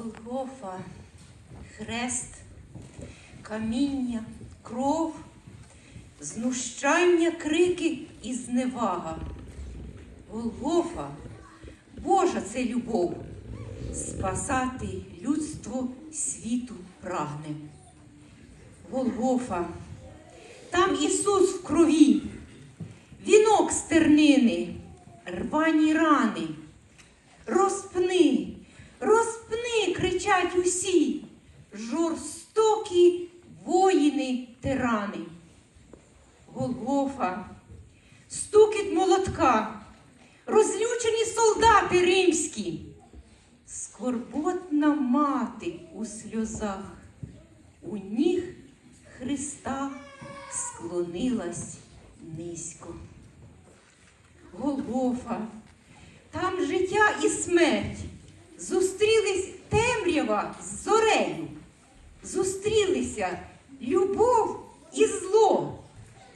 Голгофа, хрест, каміння, кров, знущання, крики і зневага. Голгофа, Божа це любов, спасати людство світу прагне. Голгофа, там Ісус в крові, вінок стернини, рвані рани. Розпни, тирани. Голгофа, стукіт молотка, розлючені солдати римські, скорботна мати у сльозах, у ніг Христа склонилась низько. Голгофа, там життя і смерть зустрілись темрява з зорею, зустрілися любов і зло,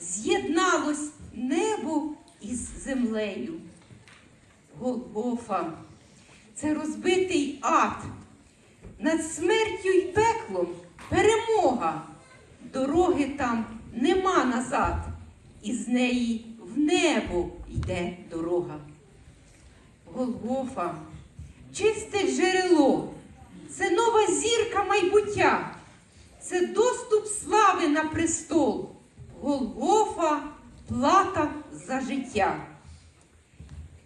з'єдналось небо із землею. Голгофа це розбитий ад, над смертю й пеклом перемога. Дороги там нема назад, і з неї в небо йде дорога. Голгофа, чисте джерело, це нова зірка майбуття, це доступ слави на престол. Голгофа плата за життя.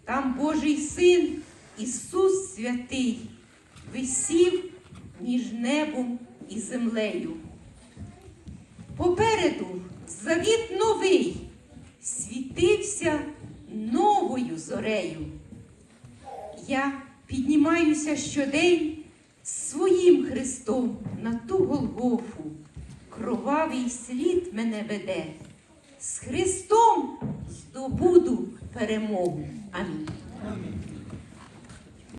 Там Божий син Ісус святий висів між небом і землею. Попереду завіт новий світився новою зорею. Я піднімаюся щодень своїм Христом на ту Голгофу. Кровавий слід мене веде. З Христом здобуду Peremogli. Amém. Amém.